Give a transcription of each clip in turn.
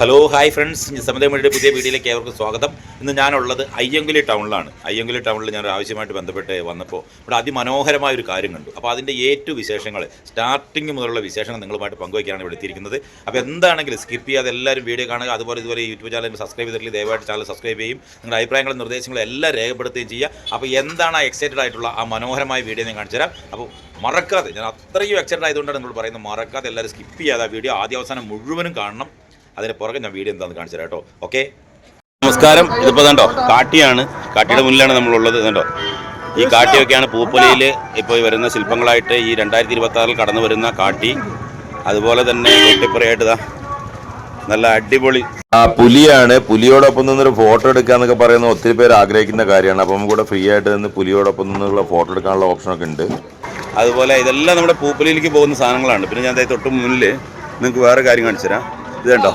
Hello hi friends സമതമയുടെ പുതിയ വീഡിയോയിലേക്ക് ഏവർക്കും സ്വാഗതം. ഇന്ന് ഞാനുള്ളത് അയ്യങ്കുലി ടൗണിലാണ്. അയ്യങ്കുലി ടൗണിൽ ഞാൻ ആവശ്യമായിട്ട് ബന്ധപ്പെട്ട് വന്നപ്പോൾ ഇവിടെ അതിമനോഹരമായ ഒരു കാര്യം കണ്ടു. അപ്പോൾ അതിന്റെ ഏറ്റു വിശേഷങ്ങൾ സ്റ്റാർട്ടിങ് മുതലുള്ള വിശേഷങ്ങൾ നിങ്ങളുമായിട്ട് പങ്കുവയ്ക്കാനാണ് ഇവിടെ എത്തിയിരിക്കുന്നത്. അപ്പോൾ എന്താണെങ്കിലും സ്കിപ്പ് ചെയ്യാതെ എല്ലാവരും വീഡിയോ കാണുക. അതുപോലെ ഇതുപോലെ യൂട്യൂബ് ചാനൽ സബ്സ്ക്രൈബ് ചെയ്തിട്ടില്ല ദയവായിട്ട് ചാനൽ സബ്സ്ക്രൈബ് ചെയ്യും നിങ്ങളുടെ അഭിപ്രായങ്ങളും നിർദ്ദേശങ്ങളും എല്ലാം രേഖപ്പെടുത്തുകയും ചെയ്യുക. അപ്പോൾ എന്താണ് ആ എക്സൈറ്റഡ് ആയിട്ടുള്ള ആ മനോഹരമായ വീഡിയോ ഞാൻ കാണിച്ചു തരാം. അപ്പോൾ മറക്കാതെ ഞാൻ അത്രയും എക്സൈറ്റഡ് ആയതുകൊണ്ടാണ് നിങ്ങൾ പറയുന്നത് മറക്കാതെ എല്ലാവരും സ്കിപ്പ് ചെയ്യാതെ ആ വീഡിയോ ആദ്യ അവസാനം മുഴുവനും കാണണം. അതിന് പുറകെ ഞാൻ വീഡിയോ എന്താണെന്ന് കാണിച്ചു തരാം കേട്ടോ. ഓക്കെ? നമസ്കാരം. ഇതിപ്പോൾ കണ്ടോ? കാട്ടിയാണ്. കാട്ടിയുടെ മുന്നിലാണ് നമ്മളുള്ളത്. കണ്ടോ? ഈ കാട്ടിയൊക്കെയാണ് പൂപ്പൊലിയിൽ ഇപ്പോൾ വരുന്ന ശില്പങ്ങളായിട്ട് ഈ രണ്ടായിരത്തി ഇരുപത്തി ആറിൽ കടന്നു വരുന്ന കാട്ടി. അതുപോലെ തന്നെ തൊട്ടിപ്പുറയായിട്ട് ഇതാ നല്ല അടിപൊളി. ആ പുലിയാണ്. പുലിയോടൊപ്പം നിന്നൊരു ഫോട്ടോ എടുക്കാന്നൊക്കെ പറയുന്ന ഒത്തിരി പേര് ആഗ്രഹിക്കുന്ന കാര്യമാണ്. അപ്പം നമുക്ക് ഫ്രീ ആയിട്ട് നിന്ന് പുലിയോടൊപ്പം നിന്നുള്ള ഫോട്ടോ എടുക്കാനുള്ള ഓപ്ഷനൊക്കെ ഉണ്ട്. അതുപോലെ ഇതെല്ലാം നമ്മുടെ പൂപ്പൊലിയിലേക്ക് പോകുന്ന സാധനങ്ങളാണ്. പിന്നെ ഞാൻ തൊട്ട് മുന്നിൽ നിങ്ങൾക്ക് വേറെ കാര്യം കാണിച്ചു തരാം. ഇത് കണ്ടോ?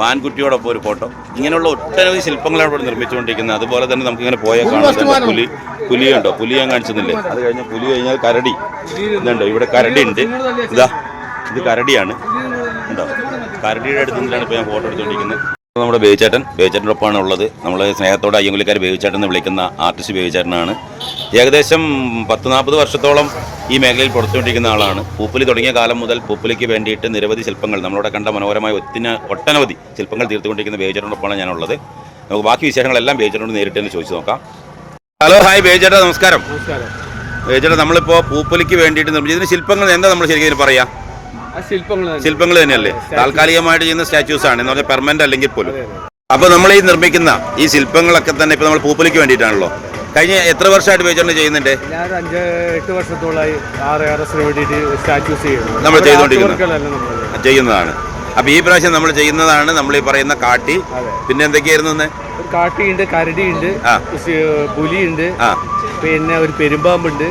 മാൻകുട്ടിയോടൊപ്പം ഒരു ഫോട്ടോ. ഇങ്ങനെയുള്ള ഒട്ടനവധി ശില്പങ്ങളാണ് ഇവിടെ നിർമ്മിച്ചുകൊണ്ടിരിക്കുന്നത്. അതുപോലെ തന്നെ നമുക്ക് ഇങ്ങനെ പോയാൽ കാണാം. പുലി പുലിയുണ്ടോ പുലി ഞാൻ കാണിച്ചെന്നില്ലേ അത് കഴിഞ്ഞാൽ പുലി കഴിഞ്ഞാൽ കരടി. ഇതുണ്ടോ? ഇവിടെ കരടി ഉണ്ട് ഇതാ ഇത് കരടിയാണ്. ഉണ്ടോ കരടിയുടെ അടുത്ത് നിന്നാണ് ഇപ്പോൾ ഞാൻ ഫോട്ടോ എടുത്തുകൊണ്ടിരിക്കുന്നത്. നമ്മുടെ ബേബിച്ചേട്ടൻ. ബേബിച്ചേട്ടന്റെ ഒപ്പമാണ് ഉള്ളത് നമ്മൾ സ്നേഹത്തോടെ അയ്യങ്കുലിക്കാർ ബേബിച്ചേട്ടൻ എന്ന് വിളിക്കുന്ന ആർട്ടിസ്റ്റ് ബേബിച്ചേട്ടനാണ്. ഏകദേശം പത്ത് നാൽപ്പത് വർഷത്തോളം ഈ മേഖലയിൽ പുറത്തുകൊണ്ടിരിക്കുന്ന ആളാണ്. പൂപ്പുലി തുടങ്ങിയ കാലം മുതൽ പൂപ്പുലിക്ക് വേണ്ടിയിട്ട് നിരവധി ശില്പങ്ങൾ നമ്മളവിടെ കണ്ട മനോഹരമായ ഒത്തിന ഒട്ടനവധി ശില്പങ്ങൾ തീർത്തുകൊണ്ടിരിക്കുന്ന ബേബിച്ചേട്ടന്റെ ഒപ്പമാണ് ഞാനുള്ളത്. നമുക്ക് ബാക്കി വിശേഷങ്ങളെല്ലാം ബേബിച്ചേട്ടനോട് നേരിട്ട് തന്നെ ചോദിച്ചു നോക്കാം. ഹലോ ഹായ് ബേബിച്ചേട്ടാ നമസ്കാരം. ബേബിച്ചേട്ടാ നമ്മളിപ്പോൾ പൂപ്പുലിക്ക് വേണ്ടിയിട്ട് നിർമ്മിച്ചു ഇതിന് ശില്പങ്ങൾ എന്താ നമ്മൾ ശരിക്കും പറയാം? ശില്പങ്ങൾ തന്നെ. ശില്പങ്ങൾ തന്നെയല്ലേ? താൽക്കാലികമായിട്ട് ചെയ്യുന്ന സ്റ്റാച്യൂസ് ആണ്. എന്ന് പറഞ്ഞാൽ പെർമനന്റ് അല്ലെങ്കിൽ പോലും. അതെ, അതെ. അപ്പൊ നമ്മൾ ഈ നിർമ്മിക്കുന്ന ഈ ശില്പങ്ങളൊക്കെ തന്നെ ഇപ്പൊ നമ്മൾ പൂപ്പലിക്ക് വേണ്ടിയിട്ടാണല്ലോ. കഴിഞ്ഞ എത്ര വർഷമായിട്ട് ഉപയോഗിച്ചുകൊണ്ട് ചെയ്യുന്നുണ്ട്? ഞാൻ അഞ്ച് എട്ട് വർഷത്തോളമായി ആറ് ആർഎസിന് വേണ്ടിയിട്ട് സ്റ്റാച്യൂസ് ചെയ്യുന്നു. നമ്മൾ ചെയ്തുകൊണ്ടിരിക്കുന്നത്. ചെയ്യുന്നതാണ്. അപ്പൊ ഈ പ്രാവശ്യം നമ്മൾ ചെയ്യുന്നതാണ് നമ്മൾ ഈ പറയുന്ന കാട്ടി. പിന്നെ എന്തൊക്കെയായിരുന്നു കാട്ടിയുണ്ട് കരടിയുണ്ട്. പുലിയുണ്ട്. പിന്നെ ഒരു പെരുമ്പാമ്പുണ്ട്.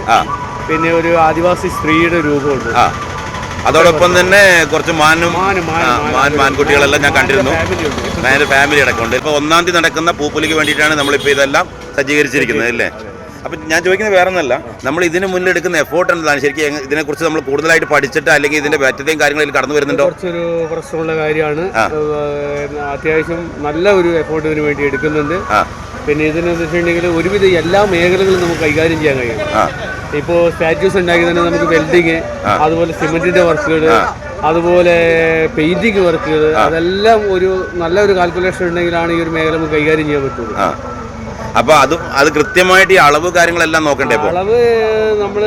പിന്നെ ഒരു ആദിവാസി സ്ത്രീയുടെ രൂപമുണ്ട്. അതോടൊപ്പം തന്നെ കുറച്ച് മാനും. മാൻ മാൻകുട്ടികളെല്ലാം ഞാൻ കണ്ടിരുന്നു. ഫാമിലി ഫാമിലി അടക്കമുണ്ട്. ഇപ്പൊ ഒന്നാം തീയതി നടക്കുന്ന പൂപ്പലിക്ക് വേണ്ടിയിട്ടാണ് നമ്മളിപ്പോ ഇതെല്ലാം സജ്ജീകരിച്ചിരിക്കുന്നത് അല്ലേ? അപ്പൊ ഞാൻ ചോദിക്കുന്നത് വേറെ ഒന്നല്ല നമ്മൾ ഇതിന് മുന്നിൽ എടുക്കുന്ന എഫോർട്ട് എന്നതാണ് ശരിക്കും ഇതിനെക്കുറിച്ച് നമ്മൾ കൂടുതലായിട്ട് പഠിച്ചിട്ട് അല്ലെങ്കിൽ ഇതിന്റെ ബാറ്ററിയും കാര്യങ്ങളിൽ കടന്നു വരുന്നുണ്ടോ? കുറച്ചൊരു പ്രശ്നമുള്ള കാര്യമാണ്. അത്യാവശ്യം നല്ല ഒരു എഫോർട്ട് ഇതിന് വേണ്ടി എടുക്കുന്നുണ്ട്. പിന്നെ ഇതിനെന്ന് വെച്ചിട്ടുണ്ടെങ്കിൽ ഒരുവിധം എല്ലാ മേഖലകളും നമുക്ക് കൈകാര്യം ചെയ്യാൻ കഴിയും. ഇപ്പോൾ സ്റ്റാച്യൂസ് ഉണ്ടാക്കി തന്നെ നമുക്ക് വെൽഡിങ് അതുപോലെ സിമെന്റിന്റെ വർക്കുകൾ അതുപോലെ പെയിന്റിങ് വർക്കുകൾ അതെല്ലാം ഒരു നല്ല ഒരു കാൽക്കുലേഷൻ ഉണ്ടെങ്കിലാണ് ഈ ഒരു മേഖല നമുക്ക് കൈകാര്യം ചെയ്യാൻ പറ്റുള്ളൂ. അപ്പൊ അത് അത് കൃത്യമായിട്ട് ഈ അളവ് കാര്യങ്ങളെല്ലാം നോക്കണ്ടേ ഇപ്പൊ? അളവ് നമ്മൾ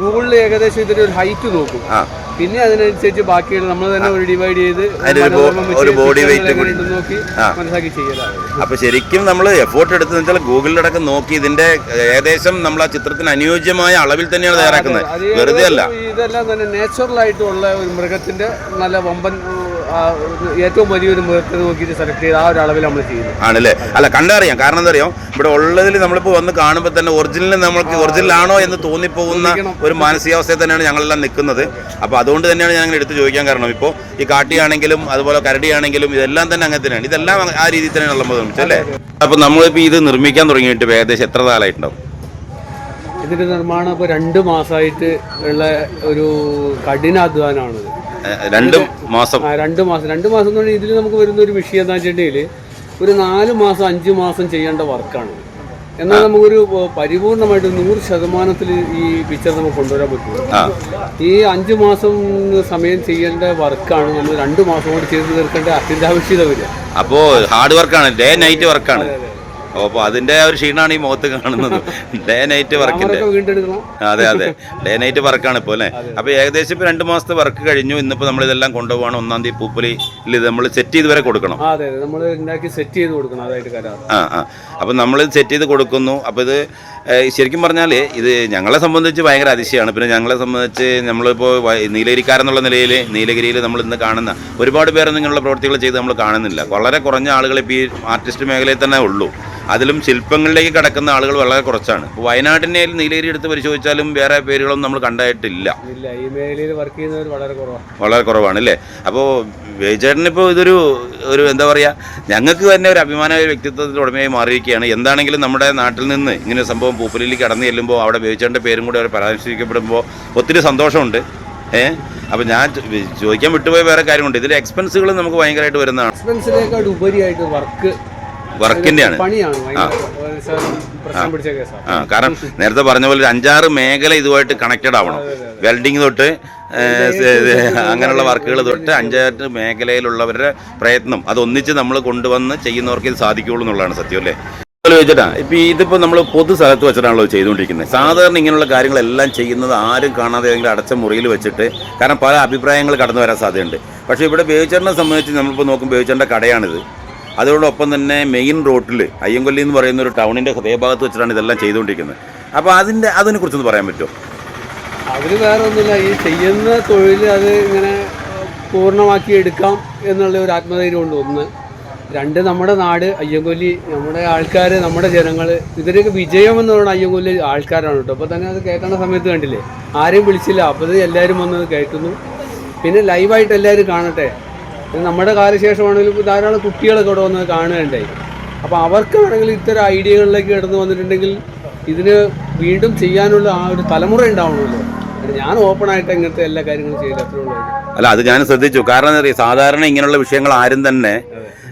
ഗൂഗിളിൽ ഏകദേശം ഇതിന്റെ ഒരു ഹൈറ്റ് നോക്കും പിന്നെ അതിനനുസരിച്ച് ബാക്കിയുള്ള നമ്മൾ തന്നെ ഒരു ഡിവൈഡ് ചെയ്ത് ഒരു ബോഡി ചിത്രങ്ങൾ കൂടി. നോക്കി. മനസ്സിലാക്കി ചെയ്യലാണ്. അപ്പൊ ശരിക്കും നമ്മൾ എഫോർട്ട് എടുത്ത് വെച്ചാൽ ഗൂഗിളിലടക്കം നോക്കി ഇതിന്റെ ഏകദേശം നമ്മൾ ആ ചിത്രത്തിന് അനുയോജ്യമായ അളവിൽ തന്നെയാണ് തയ്യാറാക്കുന്നത്. വെറുതെ അല്ല. ഇതെല്ലാം തന്നെ നാച്ചുറൽ ആയിട്ടുള്ള ഒരു മൃഗത്തിന്റെ നല്ല വമ്പൻ ഏറ്റവും വലിയൊരു മൃഗത്തെ നോക്കിയിട്ട് സെലക്ട് ചെയ്ത് ആ ഒരു അളവിൽ നമ്മൾ ചെയ്യുന്നു. ആണല്ലേ? അല്ല കണ്ടറിയാം. കാരണം എന്താ അറിയോ ഇവിടെ ഉള്ളതിൽ നമ്മളിപ്പോൾ വന്ന് കാണുമ്പോൾ തന്നെ ഒറിജിനൽ നമ്മൾക്ക് ഒറിജിനൽ ആണോ എന്ന് തോന്നിപ്പോകുന്ന ഒരു മാനസികാവസ്ഥയിൽ തന്നെയാണ് ഞങ്ങളെല്ലാം നിൽക്കുന്നത്. അപ്പോൾ അതുകൊണ്ട് തന്നെയാണ് ഞങ്ങൾ എടുത്ത് ചോദിക്കാൻ കാരണം. ഇപ്പോൾ ഈ കാട്ടിയാണെങ്കിലും അതുപോലെ കരടിയാണെങ്കിലും ഇതെല്ലാം തന്നെ അങ്ങനെ തന്നെയാണ്. ഇതെല്ലാം ആ രീതിയിൽ തന്നെയാണ് നമ്മൾ അല്ലേ? അപ്പോൾ നമ്മളിപ്പോൾ ഇത് നിർമ്മിക്കാൻ തുടങ്ങിയിട്ട് ഏകദേശം എത്ര കാലമായിട്ടുണ്ടാവും ഇതിന്റെ നിർമ്മാണം ഇപ്പോൾ രണ്ട് മാസമായിട്ട് ഉള്ള ഒരു കഠിനാധ്വാനമാണിത്. രണ്ടും മാസം. രണ്ട് മാസം. രണ്ട് മാസം എന്ന് പറഞ്ഞാൽ ഇതിൽ നമുക്ക് വരുന്ന ഒരു വിഷയം എന്താ വെച്ചിട്ടുണ്ടെങ്കിൽ ഒരു നാല് മാസം അഞ്ച് മാസം ചെയ്യേണ്ട വർക്കാണ്. എന്നാൽ നമുക്കൊരു പരിപൂർണമായിട്ട് നൂറ് ശതമാനത്തിൽ ഈ പിക്ചർ നമുക്ക് കൊണ്ടുവരാൻ പറ്റുള്ളൂ ഈ അഞ്ച് മാസം സമയം ചെയ്യേണ്ട വർക്കാണ് നമ്മൾ രണ്ട് മാസം കൊണ്ട് ചെയ്ത് തീർക്കേണ്ട അത്യന്താപേക്ഷിത വരിക അപ്പോൾ ഹാർഡ് വർക്കാണ് ഡേ നൈറ്റ് വർക്കാണ് അപ്പോൾ അതിന്റെ ഒരു ക്ഷീണമാണ് ഈ മുഖത്ത് കാണുന്നത്. ഡേ നൈറ്റ് വർക്കിന്റെ അതെ അതെ. ഡേ നൈറ്റ് വർക്കാണ് ഇപ്പോൾ അല്ലേ? അപ്പോൾ ഏകദേശം ഇപ്പോൾ രണ്ട് മാസത്തെ വർക്ക് കഴിഞ്ഞു. ഇന്നിപ്പോൾ നമ്മൾ ഇതെല്ലാം കൊണ്ടുപോകണം ഒന്നാം തീയതി പൂപ്പലി ഇത് നമ്മൾ സെറ്റ് ചെയ്ത് വരെ കൊടുക്കണം. നമ്മൾ സെറ്റ് ചെയ്ത് കൊടുക്കണം. അതായിട്ട് ആ ആ. അപ്പോൾ നമ്മൾ സെറ്റ് ചെയ്ത് കൊടുക്കുന്നു. അപ്പോൾ ഇത് ശരിക്കും പറഞ്ഞാൽ ഇത് ഞങ്ങളെ സംബന്ധിച്ച് ഭയങ്കര അതിശയമാണ്. പിന്നെ ഞങ്ങളെ സംബന്ധിച്ച് നമ്മളിപ്പോൾ നീലഗിരിക്കാരെന്നുള്ള നിലയിൽ നീലഗിരിയിൽ നമ്മൾ ഇന്ന് കാണുന്ന ഒരുപാട് പേരൊന്നും ഇങ്ങനെയുള്ള പ്രവൃത്തികൾ ചെയ്ത് നമ്മൾ കാണുന്നില്ല. വളരെ കുറഞ്ഞ ആളുകൾ ഇപ്പോൾ ഈ ആർട്ടിസ്റ്റ് മേഖലയിൽ തന്നെ ഉള്ളൂ. അതിലും ശില്പങ്ങളിലേക്ക് കടക്കുന്ന ആളുകൾ വളരെ കുറച്ചാണ്. ഇപ്പോൾ വയനാട്ടിനെ നീലഗിരി എടുത്ത് പരിശോധിച്ചാലും വേറെ പേരുകളൊന്നും നമ്മൾ കണ്ടായിട്ടില്ല. ഈ മേഖലയിൽ വർക്ക് ചെയ്യുന്നവർ വളരെ കുറവാണ് വളരെ കുറവാണ് അല്ലേ അപ്പോൾ വിജയേട്ടനിപ്പോൾ ഇതൊരു ഒരു എന്താ പറയുക ഞങ്ങൾക്ക് തന്നെ ഒരു അഭിമാനമായ വ്യക്തിത്വത്തിൽ ഉടമയായി മാറിയിരിക്കുകയാണ്. എന്താണെങ്കിലും നമ്മുടെ നാട്ടിൽ നിന്ന് ഇങ്ങനെ ഒരു സംഭവം പൂപ്പലിലേക്ക് കടന്നു ചെല്ലുമ്പോൾ അവിടെ ബേബിച്ചേട്ടന്റെ പേരും കൂടി അവർ പരാമർശിക്കപ്പെടുമ്പോൾ ഒത്തിരി സന്തോഷമുണ്ട്. ഏ? അപ്പം ഞാൻ ചോദിക്കാൻ വിട്ടുപോയ വേറെ കാര്യമുണ്ട്. ഇതിൽ എക്സ്പെൻസുകൾ നമുക്ക് ഭയങ്കരമായിട്ട് വരുന്നതാണ്. എക്സ്പെൻസിനേക്കാൾ ഉപരിയായിട്ട് വർക്ക് വർക്കിന്റെയാണ് ആ. കാരണം നേരത്തെ പറഞ്ഞ പോലെ ഒരു അഞ്ചാറ് മേഖല ഇതുമായിട്ട് കണക്റ്റഡ് ആവണം. വെൽഡിങ് തൊട്ട് അങ്ങനെയുള്ള വർക്കുകൾ തൊട്ട് അഞ്ചാറ് മേഖലയിലുള്ളവരുടെ പ്രയത്നം അത് ഒന്നിച്ച് നമ്മൾ കൊണ്ടുവന്ന് ചെയ്യുന്നവർക്ക് ഇത് സാധിക്കുകയുള്ളൂ എന്നുള്ളതാണ് സത്യം അല്ലേ? ചോദിച്ചിട്ടാ ഇപ്പം ഇതിപ്പോൾ നമ്മൾ പൊതു സ്ഥലത്ത് വെച്ചിട്ടാണല്ലോ ചെയ്തുകൊണ്ടിരിക്കുന്നത് സാധാരണ ഇങ്ങനെയുള്ള കാര്യങ്ങളെല്ലാം ചെയ്യുന്നത് ആരും കാണാതെ ഏതെങ്കിലും അടച്ച മുറിയിൽ വെച്ചിട്ട് കാരണം പല അഭിപ്രായങ്ങൾ കടന്നു വരാൻ സാധ്യതയുണ്ട്. പക്ഷേ ഇവിടെ ബേവിച്ചേട്ടനെ സംബന്ധിച്ച് നമ്മളിപ്പോൾ നോക്കും ബേവിച്ചേട്ടന്റെ കടയാണിത്. അതോടൊപ്പം തന്നെ മെയിൻ റോട്ടിൽ അയ്യങ്കൊല്ലി എന്ന് പറയുന്ന ഒരു ടൗണിന്റെ ഹൃദയഭാഗത്ത് വെച്ചിട്ടാണ് ഇതെല്ലാം ചെയ്തുകൊണ്ടിരിക്കുന്നത് അപ്പോൾ അതിന്റെ അതിനെക്കുറിച്ചൊന്ന് പറയാൻ പറ്റുമോ അതിന് വേറെ ഒന്നുമില്ല ഈ ചെയ്യുന്ന തൊഴിൽ അത് ഇങ്ങനെ പൂർണമാക്കി എടുക്കാം എന്നുള്ള ഒരു ആത്മധൈര്യം കൊണ്ട് ഒന്ന്. രണ്ട് നമ്മുടെ നാട് അയ്യങ്കൊല്ലി നമ്മുടെ ആൾക്കാർ നമ്മുടെ ജനങ്ങൾ ഇതിനൊക്കെ വിജയം എന്ന് പറയുന്ന അയ്യങ്കൊല്ലി ആൾക്കാരാണ് കേട്ടോ. അപ്പോൾ തന്നെ അത് കേൾക്കുന്ന സമയത്ത് കണ്ടില്ലേ? ആരെയും വിളിച്ചില്ല. അപ്പോൾ എല്ലാവരും വന്ന് കേൾക്കുന്നു. പിന്നെ ലൈവായിട്ട് എല്ലാവരും കാണട്ടെ. നമ്മുടെ കാലശേഷമാണെങ്കിലും ധാരാളം കുട്ടികളൊക്കെ ഇവിടെ വന്ന് കാണുകയുണ്ടായി. അപ്പോൾ അവർക്ക് വേണമെങ്കിൽ ഇത്തരം ഐഡിയകളിലേക്ക് കിടന്നു വന്നിട്ടുണ്ടെങ്കിൽ ഇതിന് വീണ്ടും ചെയ്യാനുള്ള ആ ഒരു തലമുറ ഉണ്ടാവണമല്ലോ. ഞാൻ ഓപ്പണായിട്ട് ഇങ്ങനത്തെ എല്ലാ കാര്യങ്ങളും ചെയ്തു അത്രേ ഉള്ളൂ. അല്ല അത് ഞാൻ ശ്രദ്ധിച്ചു. കാരണം എന്താ സാധാരണ ഇങ്ങനെയുള്ള വിഷയങ്ങൾ ആരും തന്നെ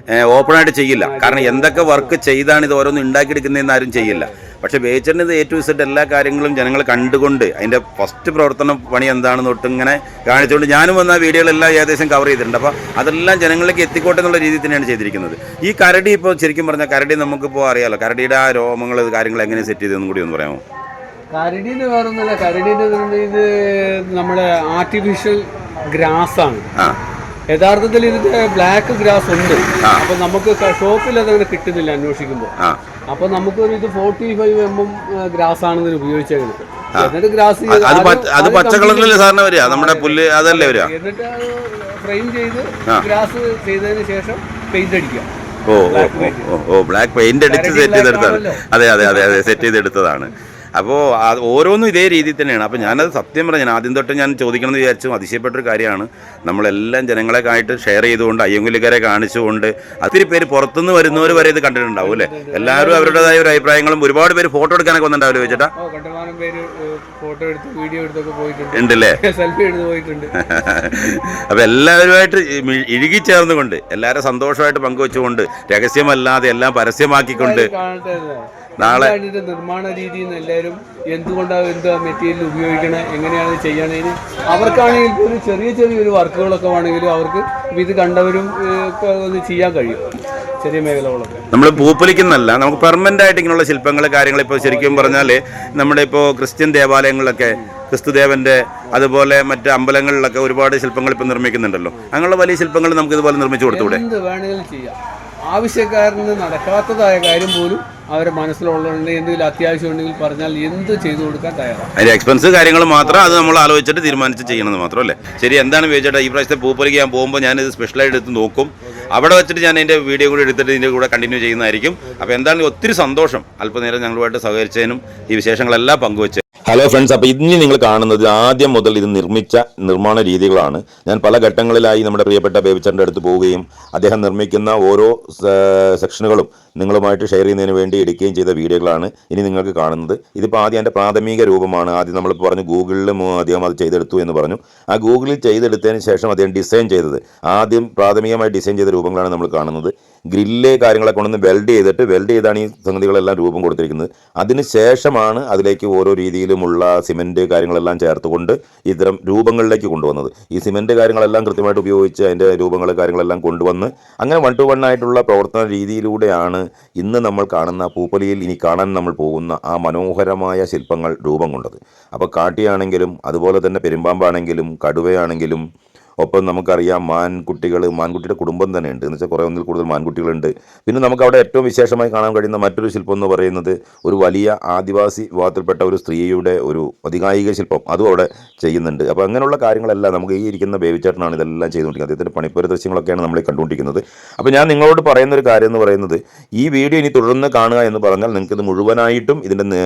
ഓപ്പണായിട്ട് ചെയ്യില്ല. കാരണം എന്തൊക്കെ വർക്ക് ചെയ്താണ് ഇത് ഓരോന്നും ഉണ്ടാക്കിയെടുക്കുന്നതെന്ന് ആരും ചെയ്യില്ല. പക്ഷേ ഇത് എ ടു സെറ്റ് എല്ലാ കാര്യങ്ങളും ജനങ്ങൾ കണ്ടുകൊണ്ട് അതിന്റെ ഫസ്റ്റ് പ്രവർത്തന പണി എന്താണെന്ന് തൊട്ട് ഇങ്ങനെ കാണിച്ചുകൊണ്ട് ഞാനും വന്ന വീഡിയോകളെല്ലാം ഏകദേശം കവർ ചെയ്തിട്ടുണ്ട്. അപ്പോൾ അതെല്ലാം ജനങ്ങളിലേക്ക് എത്തിക്കോട്ടെ എന്നുള്ള രീതിയിൽ തന്നെയാണ് ചെയ്തിരിക്കുന്നത്. ഈ കരടി ഇപ്പോൾ ശരിക്കും പറഞ്ഞാൽ കരടി നമുക്കിപ്പോൾ അറിയാമല്ലോ കരടിയുടെ ആ രോമങ്ങൾ കാര്യങ്ങൾ എങ്ങനെ സെറ്റ് ചെയ്തതെന്നും കൂടി ഒന്ന് പറയാമോ? കരടി എന്ന് ഒന്നുമില്ല കരടീന്റെ ഇത് നമ്മുടെ ആർട്ടിഫിഷ്യൽ ഗ്രാസ് ആണ്. ആ. യഥാർത്ഥത്തിൽ ഇതിന്റെ ബ്ലാക്ക് ഗ്രാസ് ഉണ്ട്. അപ്പൊ നമുക്ക് ഷോപ്പിൽ അതങ്ങനെ കിട്ടുന്നില്ല അന്വേഷിക്കുമ്പോൾ അപ്പൊ നമുക്കൊരു ഇത് forty five M M grass ആണ് ഇതിന് ഉപയോഗിച്ചേക്കുന്നത് എന്നിട്ട് ഗ്രാസ് അത് പച്ച- കളറിലല്ലേ സാറിന് വരിക. നമ്മുടെ പുല്ല് അതല്ലേ വരിക? എന്നിട്ട് ഫ്രെയിം ചെയ്ത്. ഗ്രാസ് ചെയ്തതിന് ശേഷം പെയിന്റ് അടിക്കുക. ഓ ഓ ബ്ലാക്ക് പെയിന്റ് അടിച്ച് സെറ്റ് ചെയ്തെടുത്താണ് അതെ അതെ അതെ അതെ സെറ്റ് ചെയ്തെടുത്തതാണ്. അപ്പോൾ ഓരോന്നും ഇതേ രീതിയിൽ തന്നെയാണ്. അപ്പോൾ ഞാനത് സത്യം പറഞ്ഞു ഞാൻ ആദ്യം തൊട്ട് ഞാൻ ചോദിക്കണം എന്ന് വിചാരിച്ചു. അതിശയപ്പെട്ടൊരു കാര്യമാണ്. നമ്മളെല്ലാം ജനങ്ങളെക്കായിട്ട് ഷെയർ ചെയ്തുകൊണ്ട് അയ്യങ്കുലിക്കാരെ കാണിച്ചുകൊണ്ട് ഒത്തിരി പേര് പുറത്തുനിന്ന് വരുന്നവർ വരെ ഇത് കണ്ടിട്ടുണ്ടാവും അല്ലേ? എല്ലാവരും അവരുടേതായ ഒരു അഭിപ്രായങ്ങളും ഒരുപാട് പേര് ഫോട്ടോ എടുക്കാനൊക്കെ വന്നിട്ടുണ്ടാവില്ല ചേട്ടാ? ഫോട്ടോ എടുത്ത് വീഡിയോ എടുത്തൊക്കെ പോയിട്ടുണ്ട്. ഉണ്ടല്ലേ? സെൽഫി എടുത്ത് പോയിട്ടുണ്ട്. അപ്പോൾ എല്ലാവരുമായിട്ട് ഇഴുകിച്ചേർന്നുകൊണ്ട് എല്ലാവരും സന്തോഷമായിട്ട് പങ്കുവെച്ചുകൊണ്ട് രഹസ്യമല്ലാതെ എല്ലാം പരസ്യമാക്കിക്കൊണ്ട് നാളെ നിർമ്മാണ രീതിയിൽ നിന്ന് എല്ലാവരും എന്തുകൊണ്ടാണ് എന്താ മെറ്റീരിയൽ ഉപയോഗിക്കണേ എങ്ങനെയാണ് ചെയ്യണേന് അവർക്കാണെങ്കിൽ ഒരു ചെറിയ ചെറിയൊരു വർക്കുകളൊക്കെ വേണമെങ്കിലും അവർക്ക് ഇത് കണ്ടവരും ഒന്ന് ചെയ്യാൻ കഴിയും. ചെറിയ മേഖലകളൊക്കെ. നമ്മൾ പൂപ്പൊലിക്കുന്നല്ല നമുക്ക് പെർമനന്റ് ആയിട്ട് ഇങ്ങനെയുള്ള ശില്പങ്ങൾ കാര്യങ്ങൾ ഇപ്പോൾ ശരിക്കും പറഞ്ഞാൽ നമ്മുടെ ഇപ്പോൾ ക്രിസ്ത്യൻ ദേവാലയങ്ങളിലൊക്കെ ക്രിസ്തുദേവന്റെ അതുപോലെ മറ്റ് അമ്പലങ്ങളിലൊക്കെ ഒരുപാട് ശില്പങ്ങൾ ഇപ്പോൾ നിർമ്മിക്കുന്നുണ്ടല്ലോ. അങ്ങനെയുള്ള വലിയ ശില്പങ്ങൾ നമുക്ക് ഇതുപോലെ നിർമ്മിച്ചു കൊടുത്തൂടെ? എന്ത് വേണമെങ്കിലും ചെയ്യാം. ആവശ്യക്കാരന് നടക്കാത്തതായ കാര്യം പോലും അവരെ മനസ്സിലുള്ളതുകൊണ്ട് എന്തെങ്കിലും അത്യാവശ്യം ഉണ്ടെങ്കിൽ പറഞ്ഞാൽ എന്ത് ചെയ്തു കൊടുക്കാൻ തയ്യാറാണ്. അതിന്റെ എക്സ്പെൻസ് കാര്യങ്ങൾ മാത്രം അത് നമ്മൾ ആലോചിച്ചിട്ട് തീരുമാനിച്ച് ചെയ്യണമെന്ന് മാത്രമല്ലേ ശരി എന്താണ് ചോദിച്ചേട്ടാ ഈ പ്രാവശ്യത്തെ പൂപ്പൊലിക്ക് ഞാൻ പോകുമ്പോൾ ഞാൻ ഇത് സ്പെഷ്യലായിട്ട് എടുത്ത് നോക്കും. അവിടെ വെച്ചിട്ട് ഞാൻ എന്റെ വീഡിയോ കൂടി എടുത്തിട്ട് ഇതിന്റെ കൂടെ കണ്ടിന്യൂ ചെയ്യുന്നതായിരിക്കും. അപ്പോൾ എന്താണ് ഒത്തിരി സന്തോഷം അല്പനേരം ഞങ്ങളുമായിട്ട് സഹകരിച്ചതിനും ഈ വിശേഷങ്ങളെല്ലാം പങ്കുവച്ച്. ഹലോ ഫ്രണ്ട്സ് അപ്പോൾ ഇനി നിങ്ങൾ കാണുന്നത് ആദ്യം മുതൽ ഇത് നിർമ്മിച്ച നിർമ്മാണ രീതികളാണ്. ഞാൻ പല ഘട്ടങ്ങളിലായി നമ്മുടെ പ്രിയപ്പെട്ട ബേബിച്ചറിന്റെ അടുത്ത് പോവുകയും അദ്ദേഹം നിർമ്മിക്കുന്ന ഓരോ സെക്ഷനുകളും നിങ്ങളുമായിട്ട് ഷെയർ ചെയ്യുന്നതിന് വേണ്ടി എടുക്കുകയും ചെയ്ത വീഡിയോകളാണ് ഇനി നിങ്ങൾക്ക് കാണുന്നത്. ഇതിപ്പോൾ ആദ്യം എന്റെ പ്രാഥമിക രൂപമാണ്. ആദ്യം നമ്മൾ പറഞ്ഞു ഗൂഗിളിൽ അദ്ദേഹം അത് ചെയ്തെടുത്തു എന്ന് പറഞ്ഞു. ആ ഗൂഗിളിൽ ചെയ്തെടുത്തതിന് ശേഷം അദ്ദേഹം ഡിസൈൻ ചെയ്തത്. ആദ്യം പ്രാഥമികമായി ഡിസൈൻ ചെയ്ത രൂപങ്ങളാണ് നമ്മൾ കാണുന്നത്. ഗ്രില്ല് കാര്യങ്ങളൊക്കെ കൊണ്ടുവന്ന് വെൽഡ് ചെയ്തിട്ട് വെൽഡ് ചെയ്താണ് ഈ സംഗതികളെല്ലാം രൂപം കൊടുത്തിരിക്കുന്നത്. അതിന് ശേഷമാണ് അതിലേക്ക് ഓരോ രീതിയിലുമുള്ള സിമെന്റ് കാര്യങ്ങളെല്ലാം ചേർത്തുകൊണ്ട് ഇത്തരം രൂപങ്ങളിലേക്ക് കൊണ്ടുവന്നത്. ഈ സിമെന്റ് കാര്യങ്ങളെല്ലാം കൃത്യമായിട്ട് ഉപയോഗിച്ച് അതിന്റെ രൂപങ്ങൾ കാര്യങ്ങളെല്ലാം കൊണ്ടുവന്ന് അങ്ങനെ വൺ ടു വൺ ആയിട്ടുള്ള പ്രവർത്തന രീതിയിലൂടെയാണ് ഇന്ന് നമ്മൾ കാണുന്ന പൂപ്പലിയിൽ ഇനി കാണാൻ നമ്മൾ പോകുന്ന ആ മനോഹരമായ ശില്പങ്ങൾ രൂപം കൊണ്ടത്. അപ്പോൾ കാട്ടിയാണെങ്കിലും അതുപോലെ തന്നെ പെരുമ്പാമ്പാണെങ്കിലും കടുവയാണെങ്കിലും ഒപ്പം നമുക്കറിയാം മാൻകുട്ടികൾ മാൻകുട്ടിയുടെ കുടുംബം തന്നെ ഉണ്ട് എന്ന് വെച്ചാൽ കുറേ ഒന്നിൽ കൂടുതൽ മാൻകുട്ടികളുണ്ട്. പിന്നെ നമുക്ക് അവിടെ ഏറ്റവും വിശേഷമായി കാണാൻ കഴിയുന്ന മറ്റൊരു ശില്പം എന്ന് പറയുന്നത് ഒരു വലിയ ആദിവാസി വിഭാഗത്തിൽപ്പെട്ട ഒരു സ്ത്രീയുടെ ഒരു അധികായിക ശില്പം. അതും അവിടെ ചെയ്യുന്നുണ്ട്. അപ്പോൾ അങ്ങനെയുള്ള കാര്യങ്ങളെല്ലാം നമുക്ക് ഈ ഇരിക്കുന്ന ബേബിച്ചേട്ടനാണ് ഇതെല്ലാം ചെയ്തുകൊണ്ടിരിക്കുന്നത്. അദ്ദേഹത്തിന്റെ പണിപ്പുര ദൃശ്യങ്ങളൊക്കെയാണ് നമ്മൾ കണ്ടുകൊണ്ടിരിക്കുന്നത്. അപ്പോൾ ഞാൻ നിങ്ങളോട് പറയുന്ന ഒരു കാര്യം എന്ന് പറയുന്നത് ഈ വീഡിയോ ഇനി തുടർന്ന് കാണുക എന്ന് പറഞ്ഞാൽ നിങ്ങൾക്ക് ഇത് മുഴുവനായിട്ടും ഇതിന്റെ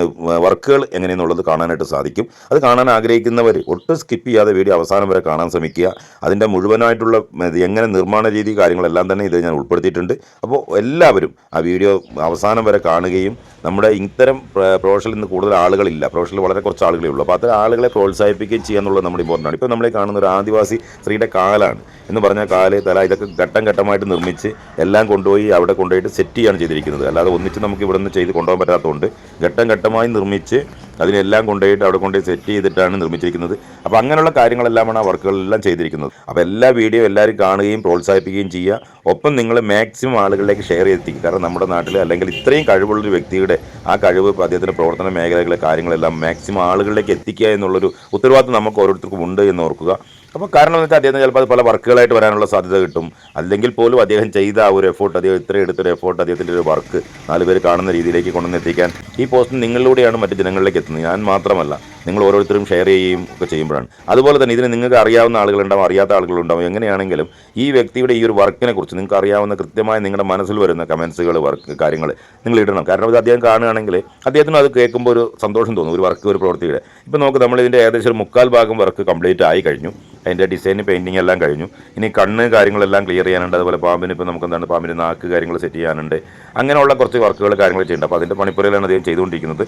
വർക്കുകൾ എങ്ങനെയെന്നുള്ളത് കാണാനായിട്ട് സാധിക്കും. അത് കാണാൻ ആഗ്രഹിക്കുന്നവർ ഒട്ടും സ്കിപ്പ് ചെയ്യാതെ വീഡിയോ അവസാനം വരെ കാണാൻ ശ്രമിക്കുക. അതിന്റെ മുഴുവനായിട്ടുള്ള എങ്ങനെ നിർമ്മാണ രീതി കാര്യങ്ങളെല്ലാം തന്നെ ഇത് ഞാൻ ഉൾപ്പെടുത്തിയിട്ടുണ്ട്. അപ്പോൾ എല്ലാവരും ആ വീഡിയോ അവസാനം വരെ കാണുകയും നമ്മുടെ ഇത്തരം പ്ര- പ്രൊഫഷനിൽ നിന്ന് കൂടുതൽ ആളുകളില്ല. പ്രൊഫഷനിൽ വളരെ കുറച്ച് ആളുകളേ ഉള്ളൂ. അപ്പോൾ അത്തരം ആളുകളെ പ്രോത്സാഹിപ്പിക്കുകയും ചെയ്യുക എന്നുള്ളത് നമ്മുടെ ഇമ്പോർട്ടന്റ് ആണ്. ഇപ്പോൾ നമ്മളെ കാണുന്ന ഒരു ആദിവാസി സ്ത്രീയുടെ കാലാണ്. എന്ന് പറഞ്ഞാൽ കാൽ തല ഇതൊക്കെ ഘട്ടം ഘട്ടമായിട്ട് നിർമ്മിച്ച് എല്ലാം കൊണ്ടുപോയി അവിടെ കൊണ്ടുപോയിട്ട് സെറ്റ് ചെയ്യാണ് ചെയ്തിരിക്കുന്നത്. അല്ലാതെ ഒന്നിച്ച് നമുക്ക് ഇവിടെ നിന്ന് ചെയ്ത് കൊണ്ടുപോകാൻ പറ്റാത്തതുകൊണ്ട് ഘട്ടം ഘട്ടമായി നിർമ്മിച്ച് അതിനെല്ലാം കൊണ്ടുപോയിട്ട് അവിടെ കൊണ്ടുപോയി സെറ്റ് ചെയ്തിട്ടാണ് നിർമ്മിച്ചിരിക്കുന്നത്. അപ്പോൾ അങ്ങനെയുള്ള കാര്യങ്ങളെല്ലാമാണ് ആ വർക്കുകളെല്ലാം ചെയ്തിരിക്കുന്നത്. അപ്പോൾ എല്ലാ വീഡിയോ എല്ലാവരും കാണുകയും പ്രോത്സാഹിപ്പിക്കുകയും ചെയ്യുക. ഒപ്പം നിങ്ങൾ മാക്സിമം ആളുകളിലേക്ക് ഷെയർ ചെയ്തെത്തിക്കുക. കാരണം നമ്മുടെ നാട്ടിൽ അല്ലെങ്കിൽ ഇത്രയും കഴിവുള്ളൊരു വ്യക്തിയുടെ ആ കഴിവ് അദ്ദേഹത്തിന്റെ പ്രവർത്തന മേഖലകളെ കാര്യങ്ങളെല്ലാം മാക്സിമം ആളുകളിലേക്ക് എത്തിക്കുക എന്നുള്ളൊരു ഉത്തരവാദിത്വം നമുക്ക് ഓരോരുത്തർക്കും ഉണ്ട് എന്ന് ഓർക്കുക. അപ്പോൾ കാരണം എന്ന് വെച്ചാൽ അദ്ദേഹം ചിലപ്പോൾ അത് പല വർക്കുകളായിട്ട് വരാനുള്ള സാധ്യത കിട്ടും. അല്ലെങ്കിൽ പോലും അദ്ദേഹം ചെയ്ത ആ ഒരു എഫോർട്ട് അദ്ദേഹം ഇത്ര എടുത്തൊരു എഫോർട്ട് അദ്ദേഹത്തിന്റെ ഒരു വർക്ക് നാല് പേര് കാണുന്ന രീതിയിലേക്ക് കൊണ്ടുവന്ന് എത്തിക്കാൻ ഈ പോസ്റ്റ് നിങ്ങളിലൂടെയാണ് മറ്റ് ജനങ്ങളിലേക്ക് എത്തുന്നത്. ഞാൻ മാത്രമല്ല നിങ്ങൾ ഓരോരുത്തരും ഷെയർ ചെയ്യുകയും ഒക്കെ ചെയ്യുമ്പോഴാണ്. അതുപോലെ തന്നെ ഇതിന് നിങ്ങൾക്ക് അറിയാവുന്ന ആളുകളുണ്ടാവും അറിയാത്ത ആളുകളുണ്ടാവും. എങ്ങനെയാണെങ്കിലും ഈ വ്യക്തിയുടെ ഈ ഒരു വർക്കിനെ കുറിച്ച് നിങ്ങൾക്ക് അറിയാവുന്ന കൃത്യമായ നിങ്ങളുടെ മനസ്സിൽ വരുന്ന കമൻസുകൾ വർക്ക് കാര്യങ്ങൾ നിങ്ങൾ ഇടണം. കാരണം ഇത് അദ്ദേഹം കാണുകയാണെങ്കിൽ അദ്ദേഹത്തിന് അത് കേൾക്കുമ്പോൾ ഒരു സന്തോഷം തോന്നും ഒരു വർക്ക് ഒരു പ്രവൃത്തിയുടെ. ഇപ്പോൾ നമുക്ക് നമ്മൾ ഇതിന്റെ ഏകദേശം ഒരു മുക്കാൽ ഭാഗം വർക്ക് കംപ്ലീറ്റ് ആയി കഴിഞ്ഞു. അതിന്റെ ഡിസൈൻ പെയിന്റിങ് എല്ലാം കഴിഞ്ഞു. ഇനി കണ്ണ് കാര്യങ്ങളെല്ലാം ക്ലിയർ ചെയ്യാനുണ്ട്. അതുപോലെ പാമ്പിന് ഇപ്പോൾ നമുക്ക് എന്താണ് പാമ്പിന് നാക്ക് കാര്യങ്ങൾ സെറ്റ് ചെയ്യാനുണ്ട്. അങ്ങനെയുള്ള കുറച്ച് വർക്കുകൾ കാര്യങ്ങൾ ചെയ്യുന്നുണ്ട്. അപ്പോൾ അതിന്റെ പണിപ്പുരയിലാണ് അദ്ദേഹം ചെയ്തുകൊണ്ടിരിക്കുന്നത്.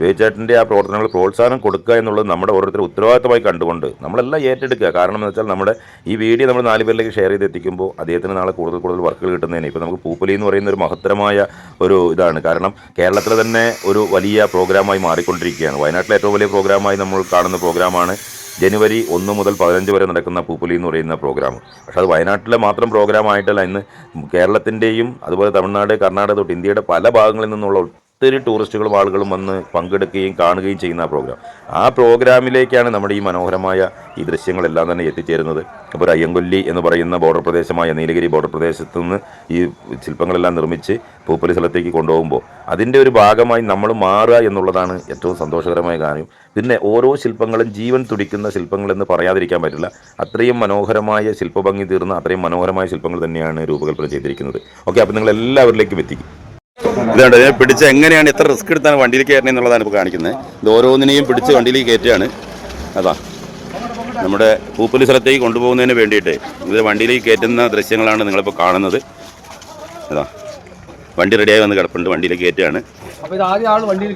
വേച്ചേട്ടന്റെ ആ പ്രവർത്തനങ്ങൾ പ്രോത്സാഹനം കൊടുക്കുക എന്നുള്ളത് നമ്മുടെ ഓരോരുത്തർ ഉത്തരവാദിത്തമായി കണ്ടുകൊണ്ട് നമ്മളെല്ലാം ഏറ്റെടുക്കുക. കാരണം എന്ന് വെച്ചാൽ നമ്മുടെ ഈ വീഡിയോ നമ്മൾ നാല് പേരിലേക്ക് ഷെയർ ചെയ്ത് എത്തിക്കുമ്പോൾ അദ്ദേഹത്തിന് നാളെ കൂടുതൽ കൂടുതൽ വർക്കുകൾ കിട്ടുന്നതിന് ഇപ്പോൾ നമുക്ക് പൂപ്പലി എന്ന് പറയുന്ന ഒരു മഹത്തരമായ ഒരു ഇതാണ്. കാരണം കേരളത്തിലെ തന്നെ ഒരു വലിയ പ്രോഗ്രാമായി മാറിക്കൊണ്ടിരിക്കുകയാണ്. വയനാട്ടിലെ ഏറ്റവും വലിയ പ്രോഗ്രാമായി നമ്മൾ കാണുന്ന പ്രോഗ്രാമാണ് ജനുവരി ഒന്ന് മുതൽ പതിനഞ്ച് വരെ നടക്കുന്ന പൂപ്പുലി എന്ന് പറയുന്ന പ്രോഗ്രാം പക്ഷേ അത് വയനാട്ടിലെ മാത്രം പ്രോഗ്രാം ആയിട്ടല്ല ഇന്ന് കേരളത്തിന്റെയും അതുപോലെ തമിഴ്നാട് കർണാടക തൊട്ട് ഇന്ത്യയുടെ പല ഭാഗങ്ങളിൽ നിന്നുള്ള ഒത്തിരി ടൂറിസ്റ്റുകളും ആളുകളും വന്ന് പങ്കെടുക്കുകയും കാണുകയും ചെയ്യുന്ന ആ പ്രോഗ്രാം. ആ പ്രോഗ്രാമിലേക്കാണ് നമ്മുടെ ഈ മനോഹരമായ ഈ ദൃശ്യങ്ങളെല്ലാം തന്നെ എത്തിച്ചേരുന്നത്. അപ്പോൾ അയ്യങ്കൊല്ലി എന്ന് പറയുന്ന ബോർഡർ പ്രദേശമായ നീലഗിരി ബോർഡർ പ്രദേശത്ത് നിന്ന് ഈ ശില്പങ്ങളെല്ലാം നിർമ്മിച്ച് പൂപ്പലി സ്ഥലത്തേക്ക് കൊണ്ടുപോകുമ്പോൾ അതിന്റെ ഒരു ഭാഗമായി നമ്മൾ മാറുക എന്നുള്ളതാണ് ഏറ്റവും സന്തോഷകരമായ കാര്യം. പിന്നെ ഓരോ ശില്പങ്ങളും ജീവൻ തുടിക്കുന്ന ശില്പങ്ങളെന്ന് പറയാതിരിക്കാൻ പറ്റില്ല. അത്രയും മനോഹരമായ ശില്പഭംഗി തീർന്ന അത്രയും മനോഹരമായ ശില്പങ്ങൾ തന്നെയാണ് രൂപകൽപ്പന ചെയ്തിരിക്കുന്നത്. ഓക്കെ അപ്പോൾ നിങ്ങൾ എല്ലാവരിലേക്കും എത്തിക്കും. ഇതുണ്ട് ഇതിനെ പിടിച്ച് എങ്ങനെയാണ് എത്ര റിസ്ക് എടുത്താണ് വണ്ടിയിൽ കയറണേ എന്നുള്ളതാണ് ഇപ്പോൾ കാണിക്കുന്നത്. ഇത് ഓരോന്നിനെയും പിടിച്ച് വണ്ടിയിൽ കയറ്റുകയാണ് അതാ. നമ്മുടെ പൂപ്പലി സ്ഥലത്തേക്ക് കൊണ്ടുപോകുന്നതിന് വേണ്ടിയിട്ട് ഇത് വണ്ടിയിലേക്ക് കയറ്റുന്ന ദൃശ്യങ്ങളാണ് നിങ്ങളിപ്പോൾ കാണുന്നത്. അതാ. വണ്ടി റെഡിയായി വന്ന് കിടപ്പുണ്ട് വണ്ടിയിലേക്ക് കയറ്റുകയാണ്. അപ്പൊ ഇത് ആദ്യം ആൾ വണ്ടിയിൽ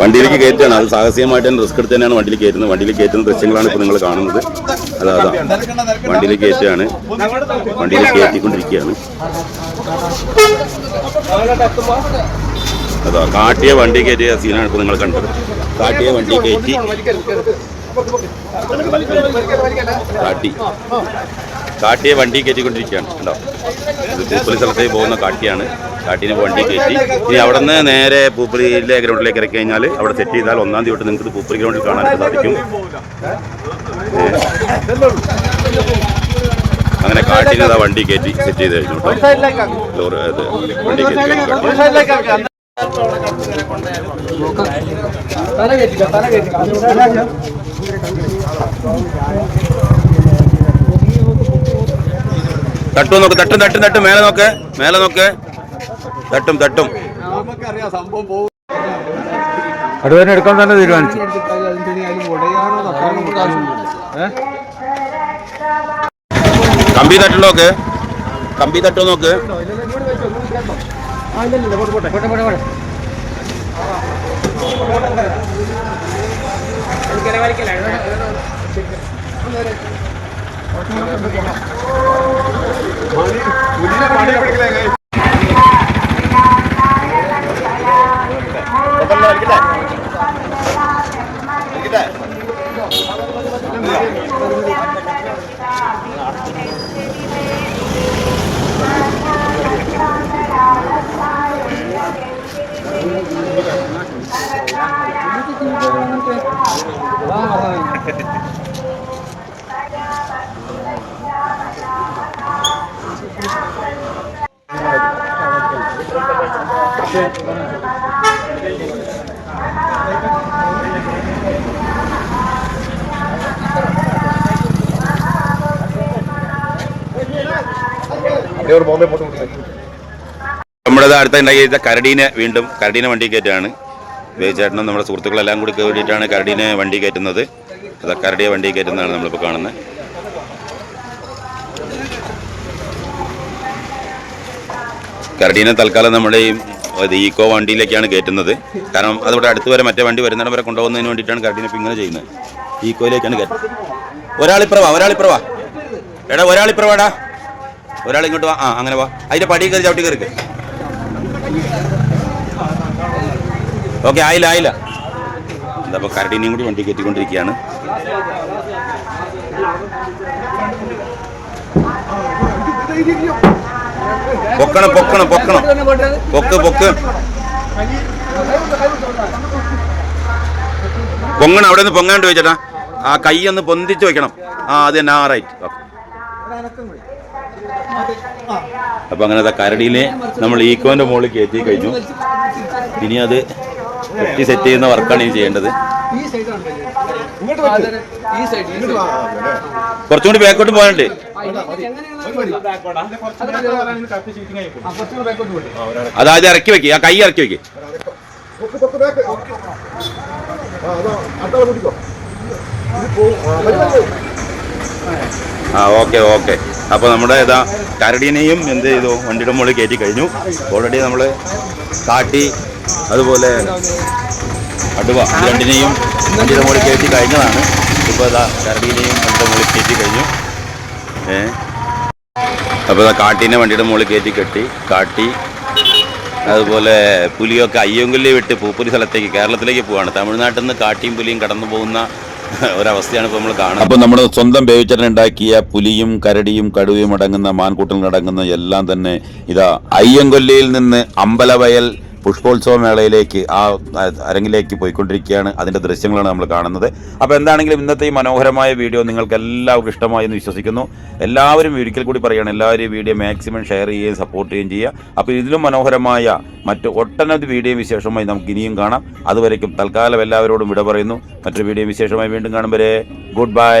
വണ്ടിയിലേക്ക് കയറ്റാണ് അത് സാഹസികമായിട്ട് തന്നെ റിസ്ക് എടുത്ത് തന്നെയാണ് വണ്ടിയിൽ കയറ്റുന്നത്. വണ്ടിയിൽ കയറ്റുന്ന ദൃശ്യങ്ങളാണ് ഇപ്പോൾ നിങ്ങൾ കാണുന്നത്. അതാ വണ്ടിയിൽ കയറ്റുകയാണ്. വണ്ടിയിൽ കയറ്റിക്കൊണ്ടിരിക്കുകയാണ്. അതാ കാട്ടിയ വണ്ടി കയറ്റിയ സീനാണ് ഇപ്പോൾ നിങ്ങൾ കണ്ടത്. കാട്ടിയ വണ്ടി കയറ്റി. കാട്ടി. കാട്ടിയെ വണ്ടി കയറ്റിക്കൊണ്ടിരിക്കുകയാണ്. കണ്ടോ? ഇത് പൂപ്പലി സ്ഥലത്തേക്ക് പോകുന്ന കാട്ടിയാണ്. കാട്ടിനെ വണ്ടി കയറ്റി. ഇനി അവിടെ നിന്ന് നേരെ പൂപ്പലിയിലെ ഗ്രൗണ്ടിലേക്ക് ഇറക്കി കഴിഞ്ഞാൽ അവിടെ സെറ്റ് ചെയ്താൽ ഒന്നാം തീയതി തൊട്ട് നിങ്ങൾക്ക് ഇത് ഗ്രൗണ്ടിൽ കാണാനായിട്ട് സാധിക്കും. അങ്ങനെ കാട്ടിന് അതാ വണ്ടി കയറ്റി സെറ്റ് ചെയ്ത് കഴിഞ്ഞു കേട്ടോ. വണ്ടി കയറ്റി. തല കയറ്റിക്കോ തല കയറ്റിക്കോ തട്ടും നോക്ക് തട്ടും തട്ടും തട്ടും. മേലെ നോക്ക് മേലെ നോക്ക്. തട്ടും തട്ടും. നമുക്കറിയാം സംഭവം പോകും അടുത്തന്നെ എടുക്കാൻ തന്നെ തീരുമാനിച്ചു. കമ്പി തട്ടും നോക്ക്. കമ്പി തട്ടും നോക്ക്. ആ ഇല്ല ഇല്ല പോട്ടെ പോട്ടെ. പോട്ടെ പോട്ടെ വലിക്കല്ലേ നമ്മുടെ അടുത്ത് വെച്ച കരടീനെ വീണ്ടും കരടീനെ വണ്ടി കയറ്റാണ് വിജയചേട്ടനും നമ്മുടെ സുഹൃത്തുക്കളെല്ലാം കൂടി കയറിയിട്ടാണ് കരടീനെ വണ്ടി കയറ്റുന്നത്. അത് കരടിയ വണ്ടി കയറ്റുന്നതാണ് നമ്മളിപ്പോൾ കാണുന്നത് കരടീനെ തൽക്കാലം നമ്മുടെ ഈ ഈക്കോ വണ്ടിയിലേക്കാണ് കയറ്റുന്നത്. കാരണം അതിവിടെ അടുത്ത് വരെ മറ്റേ വണ്ടി വരുന്നിടം വരെ കൊണ്ടുപോകുന്നതിന് വേണ്ടിയിട്ടാണ് കരടീനെ ഇപ്പം ഇങ്ങനെ ചെയ്യുന്നത്. ഈക്കോയിലേക്കാണ് കയറ്റുന്നത് ഒരാളിപ്പുറവാ ഒരാളിപ്പുറവാ എടാ ഒരാളിപ്പുറവാടാ ഒരാൾ ഇങ്ങോട്ട് വാ. ആ അങ്ങനെ വാ. അതിന്റെ പടി കയറി ചവിട്ടി കയറി ഓക്കെ ആയില്ല ആയില്ല. അപ്പോൾ കരടീനെയും കൂടി വണ്ടി കയറ്റിക്കൊണ്ടിരിക്കുകയാണ്. പൊക്കണം പൊക്കണം പൊക്കണം. പൊക്ക് പൊക്ക്. പൊങ്ങണം അവിടെ നിന്ന് പൊങ്ങാണ്ട് വെച്ചേട്ടാ. ആ കൈ ഒന്ന് പൊന്തിച്ച് വെക്കണം. ആ അത് തന്നെ. ആ റൈറ്റ് ഓക്കെ അപ്പൊ അങ്ങനത്തെ കരടിയിലെ നമ്മൾ ഈക്കോന്റെ മുകളിൽ കയറ്റി കഴിഞ്ഞു. ഇനി അത് വെട്ടി സെറ്റ് ചെയ്യുന്ന വർക്കാണ് ഈ ചെയ്യേണ്ടത്. ഈ സൈഡാണ് ഈ സൈഡ് ഈ സൈഡ് കുറച്ചും കൂടി ബാക്കോട്ട് പോകാനുണ്ട് അതായത് ഇറക്കി വെക്ക്. ആ കൈ ഇറക്കി വെക്ക്. ആ ഓക്കെ. ഓക്കെ അപ്പോൾ നമ്മുടെ ഇതാ കരടീനെയും എന്ത് ചെയ്തു? വണ്ടിയുടെ മുകളിൽ കയറ്റി കഴിഞ്ഞു. ഓൾറെഡി നമ്മൾ കാട്ടി അതുപോലെ അടുവ രണ്ടിനെയും വണ്ടിയുടെ മുകളിൽ കയറ്റി കഴിഞ്ഞതാണ്. ഇപ്പോൾ ഇതാ കരടിയിലെയും വണ്ടിയുടെ മുകളിൽ കയറ്റി കഴിഞ്ഞു. ഏ? അപ്പോൾ ഇതാ കാട്ടീനെ വണ്ടിയുടെ മുകളിൽ കയറ്റി കെട്ടി. കാട്ടി അതുപോലെ പുലിയൊക്കെ അയ്യങ്കുല്ലി വിട്ട് പൂപ്പുലി സ്ഥലത്തേക്ക് കേരളത്തിലേക്ക് പോവാണ്. തമിഴ്നാട്ടിൽ നിന്ന് കാട്ടിയും പുലിയും കടന്നു പോകുന്ന ഒരവസ്ഥയാണ് ഇപ്പോൾ നമ്മൾ കാണുന്നത്. അപ്പോൾ നമ്മുടെ സ്വന്തം ബേവിച്ചറിനുണ്ടാക്കിയ പുലിയും കരടിയും കടുവയും അടങ്ങുന്ന മാൻകൂട്ടങ്ങൾ അടങ്ങുന്ന എല്ലാം തന്നെ ഇതാ അയ്യങ്കൊല്ലിയിൽ നിന്ന് അമ്പലവയൽ പുഷ്പോത്സവ മേളയിലേക്ക് ആ അരങ്ങിലേക്ക് പോയിക്കൊണ്ടിരിക്കുകയാണ്. അതിന്റെ ദൃശ്യങ്ങളാണ് നമ്മൾ കാണുന്നത്. അപ്പോൾ എന്താണെങ്കിലും ഇന്നത്തെ ഈ മനോഹരമായ വീഡിയോ നിങ്ങൾക്ക് എല്ലാവർക്കും ഇഷ്ടമായി എന്ന് വിശ്വസിക്കുന്നു. എല്ലാവരും ഒരിക്കൽ കൂടി പറയുകയാണ് എല്ലാവരും ഈ വീഡിയോ മാക്സിമം ഷെയർ ചെയ്യുകയും സപ്പോർട്ട് ചെയ്യുകയും ചെയ്യുക. അപ്പോൾ ഇതിലും മനോഹരമായ മറ്റ് ഒട്ടനവധി വീഡിയോ വിശേഷമായി നമുക്ക് ഇനിയും കാണാം. അതുവരേക്കും തൽക്കാലം എല്ലാവരോടും വിട പറയുന്നു. മറ്റൊരു വീഡിയോ വിശേഷമായി വീണ്ടും കാണും വരെ. Good bye